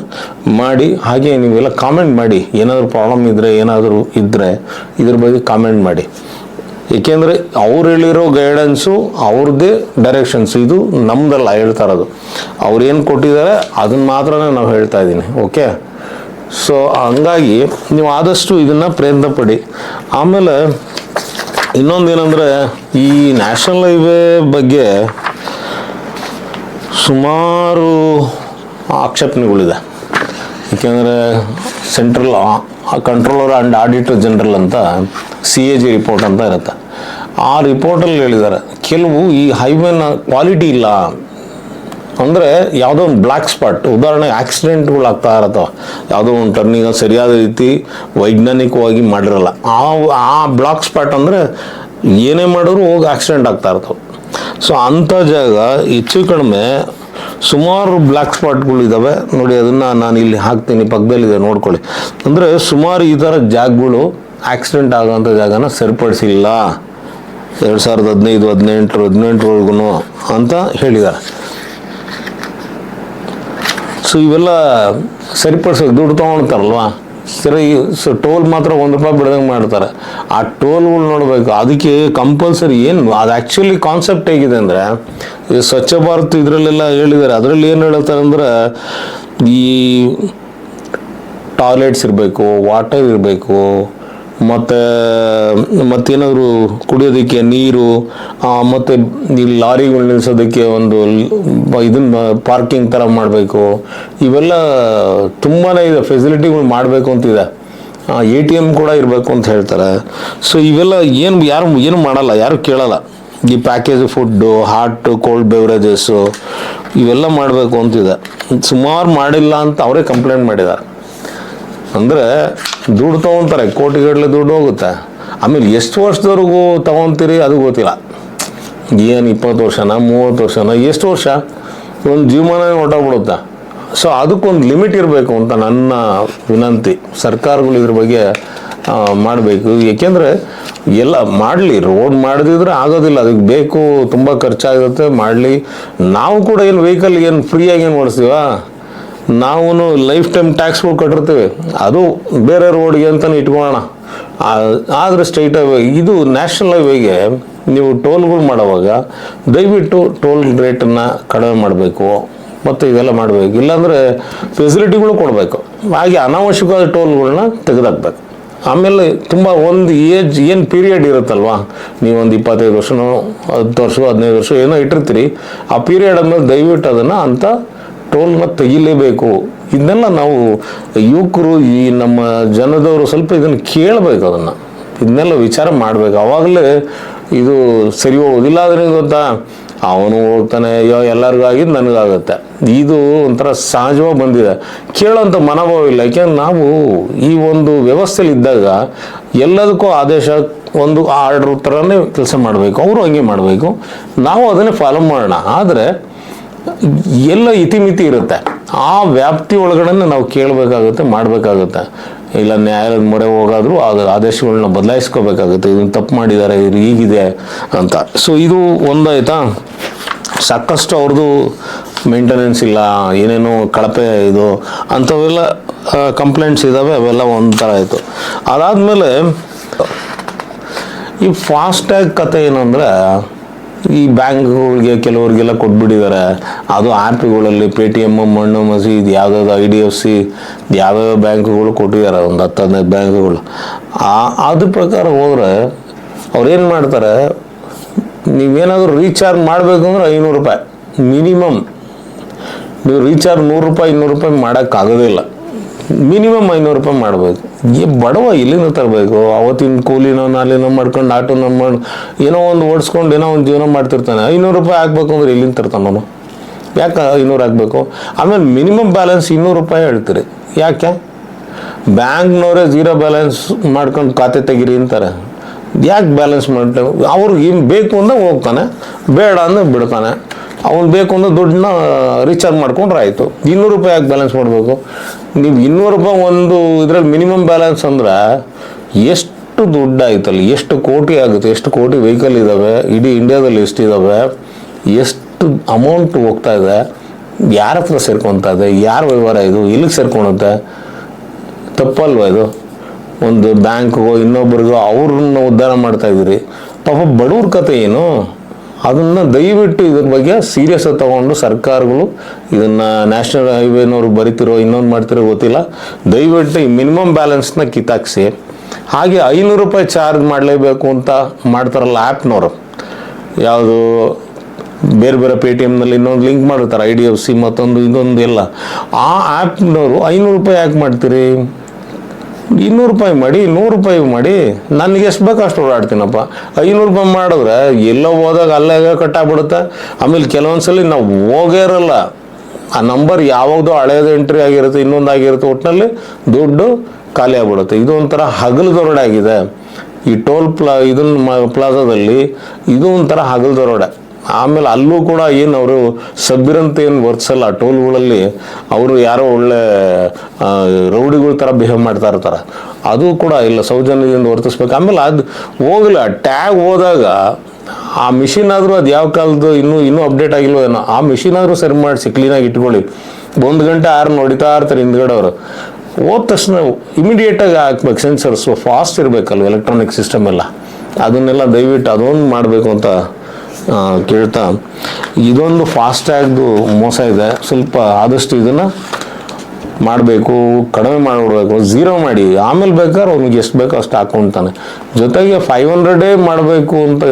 ಮಾಡಿ. ಹಾಗೆ ನೀವೆಲ್ಲ ಕಾಮೆಂಟ್ ಮಾಡಿ. ಏನಾದರೂ ಪ್ರಾಬ್ಲಮ್ ಇದ್ದರೆ ಏನಾದರೂ ಇದ್ದರೆ ಇದ್ರ ಬಗ್ಗೆ ಕಾಮೆಂಟ್ ಮಾಡಿ. ಏಕೆಂದರೆ ಅವ್ರು ಹೇಳಿರೋ ಗೈಡೆನ್ಸು ಅವ್ರದ್ದೇ ಡೈರೆಕ್ಷನ್ಸ್ ಇದು ನಮ್ದಲ್ಲ ಹೇಳ್ತಾ ಇರೋದು. ಅವ್ರು ಏನು ಕೊಟ್ಟಿದ್ದಾರೆ ಅದನ್ನ ಮಾತ್ರ ನಾವು ಹೇಳ್ತಾ ಇದ್ದೀನಿ. ಓಕೆ ಸೊ ಹಂಗಾಗಿ ನೀವು ಆದಷ್ಟು ಇದನ್ನು ಪ್ರಯತ್ನ ಪಡಿ. ಆಮೇಲೆ ಇನ್ನೊಂದೇನೆಂದರೆ ಈ ನ್ಯಾಷನಲ್ ಹೈವೇ ಬಗ್ಗೆ ಸುಮಾರು ಆಕ್ಷೇಪಣೆಗಳಿದೆ. ಏಕೆಂದರೆ central controller and auditor general ಅಂತ ಸಿ ಎ ಜಿ ರಿಪೋರ್ಟ್ ಅಂತ ಇರುತ್ತೆ. ಆ ರಿಪೋರ್ಟಲ್ಲಿ ಹೇಳಿದ್ದಾರೆ, ಕೆಲವು ಈ ಹೈವೇನ ಕ್ವಾಲಿಟಿ ಇಲ್ಲ. ಅಂದರೆ ಯಾವುದೋ ಒಂದು ಬ್ಲ್ಯಾಕ್ ಸ್ಪಾಟ್ ಉದಾಹರಣೆ ಆಕ್ಸಿಡೆಂಟ್ಗಳು ಆಗ್ತಾ ಇರತ್ತವ ಯಾವುದೋ ಒಂದು ಟರ್ನಿಂಗ್ ಸರಿಯಾದ ರೀತಿ ವೈಜ್ಞಾನಿಕವಾಗಿ ಮಾಡಿರಲ್ಲ. ಆ ಆ ಬ್ಲಾಕ್ ಸ್ಪಾಟ್ ಅಂದರೆ ಏನೇ ಮಾಡಿದ್ರು ಹೋಗಿ ಆಕ್ಸಿಡೆಂಟ್ ಆಗ್ತಾ ಇರ್ತವೆ ಸೊ ಅಂಥ ಜಾಗ ಹೆಚ್ಚು ಕಡಿಮೆ ಸುಮಾರು ಬ್ಲ್ಯಾಕ್ ಸ್ಪಾಟ್ಗಳು ಇದ್ದಾವೆ ನೋಡಿ, ಅದನ್ನು ನಾನು ಇಲ್ಲಿ ಹಾಕ್ತೀನಿ, ಪಕ್ಕದಲ್ಲಿದೆ, ನೋಡ್ಕೊಳ್ಳಿ. ಅಂದರೆ ಸುಮಾರು ಈ ಥರ ಜಾಗಗಳು ಆಕ್ಸಿಡೆಂಟ್ ಆಗೋಂಥ ಜಾಗನ ಸರಿಪಡಿಸಿಲ್ಲ. ಎರಡು ಸಾವಿರದ ಹದಿನೈದು, ಹದಿನೆಂಟು, ಹದಿನೆಂಟರವರೆಗೂ ಅಂತ ಹೇಳಿದ್ದಾರೆ. ಸೊ ಇವೆಲ್ಲ ಸರಿಪಡಿಸೋಕೆ ದುಡ್ಡು ತೊಗೊಳ್ತಾರಲ್ವಾ? ಸರಿ ಟೋಲ್ ಮಾತ್ರ ಒಂದು ರೂಪಾಯಿ ಬಿಡ್ದಂಗೆ ಮಾಡ್ತಾರೆ. ಆ ಟೋಲ್ಗಳು ನೋಡಬೇಕು, ಅದಕ್ಕೆ ಕಂಪಲ್ಸರಿ ಏನು ಅದು ಆ್ಯಕ್ಚುಲಿ ಕಾನ್ಸೆಪ್ಟ್ ಹೇಗಿದೆ ಅಂದರೆ, ಈ ಸ್ವಚ್ಛ ಭಾರತ್ ಇದರಲ್ಲೆಲ್ಲ ಹೇಳಿದ್ದಾರೆ ಅದರಲ್ಲಿ ಏನು ಹೇಳ್ತಾರೆ ಅಂದ್ರೆ, ಈ ಟಾಯ್ಲೆಟ್ಸ್ ಇರಬೇಕು ವಾಟರ್ ಇರಬೇಕು ಮತ್ತು, ಮತ್ತೇನಾದರೂ ಕುಡಿಯೋದಕ್ಕೆ ನೀರು ಮತ್ತು ಈ ಲಾರಿಗಳು ನಿಲ್ಲಿಸೋದಕ್ಕೆ ಒಂದು ಇದನ್ನ ಪಾರ್ಕಿಂಗ್ ಥರ ಮಾಡಬೇಕು. ಇವೆಲ್ಲ ತುಂಬಾ ಇದೆ ಫೆಸಿಲಿಟಿಗಳು ಮಾಡಬೇಕು ಅಂತಿದೆ. ಎ ಟಿ ಎಂ ಕೂಡ ಇರಬೇಕು ಅಂತ ಹೇಳ್ತಾರೆ. ಸೊ ಇವೆಲ್ಲ ಏನು, ಯಾರು ಏನು ಮಾಡಲ್ಲ, ಯಾರು ಕೇಳಲ್ಲ. ಈ package food hot cold beverages ಇವೆಲ್ಲ ಮಾಡಬೇಕು ಅಂತಿದೆ. ಸುಮಾರು ಮಾಡಿಲ್ಲ ಅಂತ ಅವರೇ ಕಂಪ್ಲೇಂಟ್ ಮಾಡಿದ್ದಾರೆ. ಅಂದರೆ ದುಡ್ಡು ತೊಗೊತಾರೆ, ಕೋಟಿಗಟ್ಟಲೆ ದುಡ್ಡು ಹೋಗುತ್ತೆ. ಆಮೇಲೆ ಎಷ್ಟು ವರ್ಷದವರೆಗೂ ತೊಗೊತೀರಿ ಅದು ಗೊತ್ತಿಲ್ಲ. ಏನು ಇಪ್ಪತ್ತು ವರ್ಷನ, ಮೂವತ್ತು ವರ್ಷನ, ಎಷ್ಟು ವರ್ಷ? ಒಂದು ಜೀವಮಾನ ಹೊಟ್ಟೋಗ್ಬಿಡುತ್ತೆ ಸೊ ಅದಕ್ಕೊಂದು ಲಿಮಿಟ್ ಇರಬೇಕು ಅಂತ ನನ್ನ ವಿನಂತಿ. ಸರ್ಕಾರಗಳು ಇದ್ರ ಬಗ್ಗೆ ಮಾಡಬೇಕು. ಏಕೆಂದರೆ ಎಲ್ಲ ಮಾಡಲಿ, ರೋಡ್ ಮಾಡದಿದ್ರೆ ಆಗೋದಿಲ್ಲ. ಅದಕ್ಕೆ ಬೇಕು, ತುಂಬ ಖರ್ಚಾಗುತ್ತೆ, ಮಾಡಲಿ. ನಾವು ಕೂಡ ಏನು ವೆಹಿಕಲ್ ಏನು ಫ್ರೀಯಾಗಿ ಏನು ಓಡಿಸ್ತೀವಾ? ನಾವು ಲೈಫ್ ಟೈಮ್ ಟ್ಯಾಕ್ಸ್ಗಳು ಕಟ್ಟಿರ್ತೀವಿ. ಅದು ಬೇರೆ ರೋಡ್ಗೆ ಅಂತಲೇ ಇಟ್ಕೊಳ್ಳೋಣ. ಆದರೆ ಸ್ಟೇಟ್ ಹೈವೇ, ಇದು ನ್ಯಾಷನಲ್ ಹೈವೇಗೆ ನೀವು ಟೋಲ್ಗಳು ಮಾಡುವಾಗ ದಯವಿಟ್ಟು ಟೋಲ್ ರೇಟನ್ನು ಕಡಿಮೆ ಮಾಡಬೇಕು ಮತ್ತು ಇವೆಲ್ಲ ಮಾಡಬೇಕು. ಇಲ್ಲಾಂದರೆ ಫೆಸಿಲಿಟಿಗಳು ಕೊಡಬೇಕು. ಹಾಗೆ ಅನಾವಶ್ಯಕವಾದ ಟೋಲ್ಗಳನ್ನ ತೆಗೆದಾಕ್ಬೇಕು. ಆಮೇಲೆ ತುಂಬ ಒಂದು ಏಜ್, ಏನು ಪೀರಿಯಡ್ ಇರುತ್ತಲ್ವಾ? ನೀವೊಂದು ಇಪ್ಪತ್ತೈದು ವರ್ಷನೋ, ಹತ್ತು ವರ್ಷ, ಹದಿನೈದು ವರ್ಷ ಏನೋ ಇಟ್ಟಿರ್ತೀರಿ. ಆ ಪೀರಿಯಡ್ ಆದಮೇಲೆ ದಯವಿಟ್ಟು ಅದನ್ನು ಅಂತ ಟೋಲ್ನ ತೆಗಿಲೇಬೇಕು. ಇದನ್ನೆಲ್ಲ ನಾವು ಯುವಕರು ಈ ನಮ್ಮ ಜನದವರು ಸ್ವಲ್ಪ ಇದನ್ನು ಕೇಳಬೇಕು ಅದನ್ನು. ಇದನ್ನೆಲ್ಲ ವಿಚಾರ ಮಾಡಬೇಕು. ಆವಾಗಲೇ ಇದು ಸರಿ ಹೋಗೋದಿಲ್ಲ ಆದರೆ ಗೊತ್ತಾ? ಅವನು ಹೋಗ್ತಾನೆ, ಅಯ್ಯೋ, ಎಲ್ಲರಿಗೂ ಆಗಿದ್ದು ನನಗಾಗುತ್ತೆ ಇದು ಒಂಥರ ಸಹಜವಾಗಿ ಬಂದಿದೆ. ಕೇಳೋಂಥ ಮನೋಭಾವ ಇಲ್ಲ. ಯಾಕೆಂದ್ರೆ ನಾವು ಈ ಒಂದು ವ್ಯವಸ್ಥೆಯಲ್ಲಿ ಇದ್ದಾಗ ಎಲ್ಲದಕ್ಕೂ ಆದೇಶ ಒಂದು ಆರ್ಡ್ರ್ ಥರನೇ ಕೆಲಸ ಮಾಡಬೇಕು. ಅವರು ಹಂಗೆ ಮಾಡಬೇಕು. ನಾವು ಅದನ್ನೇ ಫಾಲೋ ಮಾಡೋಣ. ಆದರೆ ಎಲ್ಲ ಇತಿಮಿತಿ ಇರುತ್ತೆ. ಆ ವ್ಯಾಪ್ತಿ ಒಳಗಡೆ ನಾವು ಕೇಳಬೇಕಾಗುತ್ತೆ, ಮಾಡಬೇಕಾಗುತ್ತೆ. ಇಲ್ಲ, ನ್ಯಾಯಾಲಯದ ಮೊರೆ ಹೋಗಾದರೂ ಆ ಆದೇಶಗಳನ್ನ ಬದಲಾಯಿಸ್ಕೋಬೇಕಾಗುತ್ತೆ. ಇದನ್ನು ತಪ್ಪು ಮಾಡಿದ್ದಾರೆ, ಇದು ಹೀಗಿದೆ ಅಂತ. ಸೊ ಇದು ಒಂದಾಯ್ತಾ? ಸಾಕಷ್ಟು ಅವ್ರದ್ದು ಮೇಂಟೆನೆನ್ಸ್ ಇಲ್ಲ, ಏನೇನೋ ಕಳಪೆ ಇದು ಅಂಥವೆಲ್ಲ ಕಂಪ್ಲೇಂಟ್ಸ್ ಇದ್ದಾವೆ ಅವೆಲ್ಲ ಒಂಥರ ಆಯಿತು. ಅದಾದಮೇಲೆ ಈ ಫಾಸ್ಟ್ಯಾಗ್ ಕತೆ ಏನಂದರೆ ಈ ಬ್ಯಾಂಕ್ಗಳಿಗೆ ಕೆಲವ್ರಿಗೆಲ್ಲ ಕೊಟ್ಬಿಟ್ಟಿದ್ದಾರೆ. ಅದು ಆ್ಯಪ್ಗಳಲ್ಲಿ ಪೇ ಟಿ ಎಂ ಮಣ್ಣು ಮಸಿ ಇದು ಯಾವುದಾದ್ರು ಐ ಡಿ ಎಫ್ ಸಿ ಯಾವ್ಯಾವ ಬ್ಯಾಂಕ್ಗಳು ಕೊಟ್ಟಿದ್ದಾರೆ, ಒಂದು ಹತ್ತು ಹದಿನೈದು ಬ್ಯಾಂಕ್ಗಳು. ಆ ಅದ್ರ ಪ್ರಕಾರ ಹೋದರೆ ಅವ್ರೇನು ಮಾಡ್ತಾರೆ, ನೀವೇನಾದರೂ ರೀಚಾರ್ಜ್ ಮಾಡಬೇಕು ಅಂದ್ರೆ ಐನೂರು ರೂಪಾಯಿ ಮಿನಿಮಮ್. ನೀವು ರೀಚಾರ್ಜ್ ನೂರು ರೂಪಾಯಿ, ಇನ್ನೂರು ರೂಪಾಯಿ ಮಾಡೋಕ್ಕಾಗೋದೇ ಇಲ್ಲ. ಮಿನಿಮಮ್ ಐನೂರು ರೂಪಾಯಿ ಮಾಡ್ಬೇಕು ಈ ಬಡವ ಇಲ್ಲಿಂದ ತರಬೇಕು? ಅವತ್ತಿನ ಕೂಲಿನೋ, ನಾಲಿನೋ ಮಾಡ್ಕೊಂಡು ಆಟೋನೋ ಮಾಡಿ, ಏನೋ ಒಂದು ಓಡಿಸ್ಕೊಂಡು, ಏನೋ ಒಂದು ಜೀವನ ಮಾಡ್ತಿರ್ತಾನೆ. ಐನೂರು ರೂಪಾಯಿ ಹಾಕ್ಬೇಕು ಅಂದ್ರೆ ಇಲ್ಲಿಂದ ತರ್ತಾನೆ ಅವನು? ಯಾಕೆ ಐನೂರು ಹಾಕ್ಬೇಕು ಆಮೇಲೆ ಮಿನಿಮಮ್ ಬ್ಯಾಲೆನ್ಸ್ ಇನ್ನೂರು ರೂಪಾಯಿ ಹೇಳ್ತೀರಿ. ಯಾಕೆ? ಬ್ಯಾಂಕ್ನವರೇ ಝೀರೋ ಬ್ಯಾಲೆನ್ಸ್ ಮಾಡ್ಕೊಂಡು ಖಾತೆ ತೆಗೀರಿ ಅಂತಾರೆ. ಯಾಕೆ ಬ್ಯಾಲೆನ್ಸ್ ಮಾಡ್ತಾರೆ? ಅವ್ರಿಗೆ ಏನು ಬೇಕು ಅಂದ್ರೆ ಹೋಗ್ತಾನೆ. ಬೇಡ ಅಂದ್ರೆ ಬಿಡ್ತಾನೆ. ಅವ್ನು ಬೇಕು ಅಂದ್ರೆ ದುಡ್ಡನ್ನ ರೀಚಾರ್ಜ್ ಮಾಡ್ಕೊಂಡ್ರೆ ಆಯಿತು. ಇನ್ನೂರು ರೂಪಾಯಿ ಯಾಕೆ ಬ್ಯಾಲೆನ್ಸ್ ಮಾಡಬೇಕು? ನೀವು ಇನ್ನೂರು ರೂಪಾಯಿ ಒಂದು ಇದ್ರಲ್ಲಿ ಮಿನಿಮಮ್ ಬ್ಯಾಲೆನ್ಸ್ ಅಂದ್ರೆ ಎಷ್ಟು ದುಡ್ಡು ಎಷ್ಟು ಕೋಟಿ ಆಗುತ್ತೆ, ಎಷ್ಟು ಕೋಟಿ ವೆಹಿಕಲ್ ಇದ್ದಾವೆ ಇಡೀ ಇಂಡಿಯಾದಲ್ಲಿ ಎಷ್ಟಿದ್ದಾವೆ ಎಷ್ಟು ಅಮೌಂಟ್ ಹೋಗ್ತಾ ಇದೆ, ಯಾರ ಹತ್ರ ಸೇರ್ಕೊತಾ ಇದೆ, ಯಾರ ವ್ಯವಹಾರ ಇದು, ಎಲ್ಲಿಗೆ ಸೇರ್ಕೊಳುತ್ತೆ? ತಪ್ಪಲ್ವ ಇದು? ಒಂದು ಬ್ಯಾಂಕ್ಗೋ, ಇನ್ನೊಬ್ರಿಗೋ ಅವ್ರನ್ನ ಉದ್ಧಾರ ಮಾಡ್ತಾ ಇದ್ದೀರಿ. ಪಾಪ ಬಡವ್ರ ಕತೆ ಏನು? ಅದನ್ನ ದಯವಿಟ್ಟು ಇದ್ರ ಬಗ್ಗೆ ಸೀರಿಯಸ್ ಆಗಿ ತಗೊಂಡು ಸರ್ಕಾರಗಳು ಇದನ್ನ ನ್ಯಾಷನಲ್ ಹೈವೇನವ್ರು ಬರಿತಿರೋ, ಇನ್ನೊಂದು ಮಾಡ್ತಿರೋ ಗೊತ್ತಿಲ್ಲ. ದಯವಿಟ್ಟು ಈ ಮಿನಿಮಮ್ ಬ್ಯಾಲೆನ್ಸ್ನ ಕಿತ್ತಾಕ್ಸಿ. ಹಾಗೆ ಐನೂರು ರೂಪಾಯಿ ಚಾರ್ಜ್ ಮಾಡಲೇಬೇಕು ಅಂತ ಮಾಡ್ತಾರಲ್ಲ ಆ್ಯಪ್ನವರು ಯಾವುದು ಬೇರೆ ಬೇರೆ ಪೇ ಟಿ ಎಮ್ನಲ್ಲಿ ಇನ್ನೊಂದು ಲಿಂಕ್ ಮಾಡಿರ್ತಾರೆ ಐ ಡಿ ಎಫ್ ಸಿ ಮತ್ತೊಂದು ಇದೊಂದು ಎಲ್ಲ. ಆ ಆ್ಯಪ್ನವರು ಐನೂರು ರೂಪಾಯಿ ಯಾಕೆ ಮಾಡ್ತೀರಿ? ಇನ್ನೂರು ರೂಪಾಯಿ ಮಾಡಿ ನೂರು ರೂಪಾಯಿ ಮಾಡಿ, ನನಗೆ ಎಷ್ಟು ಬೇಕು ಅಷ್ಟು ಓಡಾಡ್ತೀನಪ್ಪ. ಐನೂರು ರೂಪಾಯಿ ಮಾಡಿದ್ರೆ ಎಲ್ಲೋ ಹೋದಾಗ ಅಲ್ಲೇ ಕಟ್ಟಾಗ್ಬಿಡುತ್ತೆ. ಆಮೇಲೆ ಕೆಲವೊಂದ್ಸಲಿ ನಾವು ಹೋಗೇ ಇರಲ್ಲ. ಆ ನಂಬರ್ ಯಾವಾಗದೋ ಹಳೇದು ಎಂಟ್ರಿ ಆಗಿರುತ್ತೆ, ಇನ್ನೊಂದು ಆಗಿರುತ್ತೆ ಒಟ್ಟಿನಲ್ಲಿ ದುಡ್ಡು ಖಾಲಿ ಆಗ್ಬಿಡುತ್ತೆ. ಇದು ಒಂಥರ ಹಗಲು ದರೋಡೆ ಆಗಿದೆ ಈ ಟೋಲ್ ಪ್ಲಾ ಇದನ್ನ ಪ್ಲಾಜಾದಲ್ಲಿ ಇದು ಒಂಥರ ಹಗಲು ದರೋಡೆ ಆಮೇಲೆ ಅಲ್ಲೂ ಕೂಡ ಏನು ಅವರು ಸದ್ಭಿರಂತ ಏನು ವರ್ತಿಸಲ್ಲ ಟೋಲ್ಗಳಲ್ಲಿ ಅವರು ಯಾರೋ ಒಳ್ಳೆ ರೌಡಿಗಳ ಥರ ಬಿಹೇವ್ ಮಾಡ್ತಾ ಇರ್ತಾರೆ. ಅದು ಕೂಡ ಇಲ್ಲ, ಸೌಜನ್ಯದಿಂದ ವರ್ತಿಸ್ಬೇಕು. ಆಮೇಲೆ ಅದು ಹೋಗಲ್ಲ ಟ್ಯಾಗ್ ಹೋದಾಗ ಆ ಮಿಷಿನ್ ಆದರೂ ಅದು ಯಾವ ಕಾಲದ್ದು ಇನ್ನೂ ಇನ್ನೂ ಅಪ್ಡೇಟ್ ಆಗಿಲ್ವೋ ಏನೋ, ಆ ಮಿಷಿನ್ ಆದರೂ ಸರಿ ಮಾಡಿಸಿ ಕ್ಲೀನಾಗಿ ಇಟ್ಕೊಳ್ಳಿ. ಒಂದು ಗಂಟೆ ಆರು ನೋಡಿತಾ ಇರ್ತಾರೆ ಹಿಂದ್ಗಡೆ ಅವರು ಹೋದ ತಕ್ಷಣ ಇಮಿಡಿಯೇಟಾಗಿ ಹಾಕ್ಬೇಕು ಸೆನ್ಸರ್ಸು ಫಾಸ್ಟ್ ಇರಬೇಕಲ್ವ ಎಲೆಕ್ಟ್ರಾನಿಕ್ ಸಿಸ್ಟಮ್ ಎಲ್ಲ. ಅದನ್ನೆಲ್ಲ ದಯವಿಟ್ಟು ಅದೊಂದು ಮಾಡಬೇಕು ಅಂತ ಕೇಳ್ತಾ, ಇದೊಂದು ಫಾಸ್ಟ್ಯಾಗ್ದು ಮೋಸ ಇದೆ. ಸ್ವಲ್ಪ ಆದಷ್ಟು ಇದನ್ನು ಮಾಡಬೇಕು, ಕಡಿಮೆ ಮಾಡಿಬಿಡ್ಬೇಕು ಝೀರೋ ಮಾಡಿ. ಆಮೇಲೆ ಬೇಕಾದ್ರೆ ಅವ್ನಿಗೆ ಎಷ್ಟು ಬೇಕೋ ಅಷ್ಟು ಹಾಕ್ಕೊಂತಾನೆ ಜೊತೆಗೆ ಫೈವ್ ಹಂಡ್ರೆಡೇ ಮಾಡಬೇಕು ಅಂತ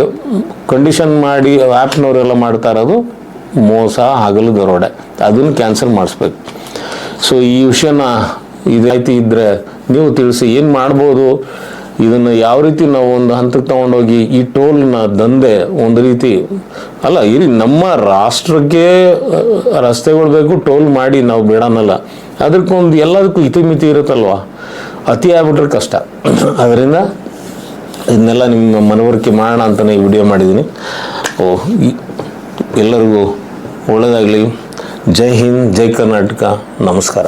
ಕಂಡೀಷನ್ ಮಾಡಿ ಆ್ಯಪ್ನವರೆಲ್ಲ ಮಾಡ್ತಾ ಇರೋದು ಮೋಸ, ಹಗಲು, ದರೋಡೆ. ಅದನ್ನು ಕ್ಯಾನ್ಸಲ್ ಮಾಡಿಸ್ಬೇಕು. ಸೊ ಈ ವಿಷಯನ ಇದಾಯ್ತು ಇದ್ದರೆ ನೀವು ತಿಳಿಸಿ ಏನು ಮಾಡ್ಬೋದು. ಇದನ್ನು ಯಾವ ರೀತಿ ನಾವು ಒಂದು ಹಂತಕ್ಕೆ ತಗೊಂಡೋಗಿ ಈ ಟೋಲ್ನ ದಂಧೆ ಒಂದು ರೀತಿ, ಅಲ್ಲ ಇಲ್ಲಿ ನಮ್ಮ ರಾಷ್ಟ್ರಕ್ಕೆ ರಸ್ತೆಗಳು ಬೇಕು, ಟೋಲ್ ಮಾಡಿ ನಾವು ಬೇಡನಲ್ಲ. ಅದಕ್ಕೊಂದು ಎಲ್ಲದಕ್ಕೂ ಇತಿಮಿತಿ ಇರುತ್ತಲ್ವಾ? ಅತಿ ಆಗ್ಬಿಟ್ರೆ ಕಷ್ಟ. ಅದರಿಂದ ಇದನ್ನೆಲ್ಲ ನಿಮ್ಮ ಮನವರಿಕೆ ಮಾಡೋಣ ಅಂತಲೇ ಈ ವಿಡಿಯೋ ಮಾಡಿದ್ದೀನಿ. ಓ ಎಲ್ಲರಿಗೂ ಒಳ್ಳೆಯದಾಗಲಿ. ಜೈ ಹಿಂದ್, ಜೈ ಕರ್ನಾಟಕ. ನಮಸ್ಕಾರ.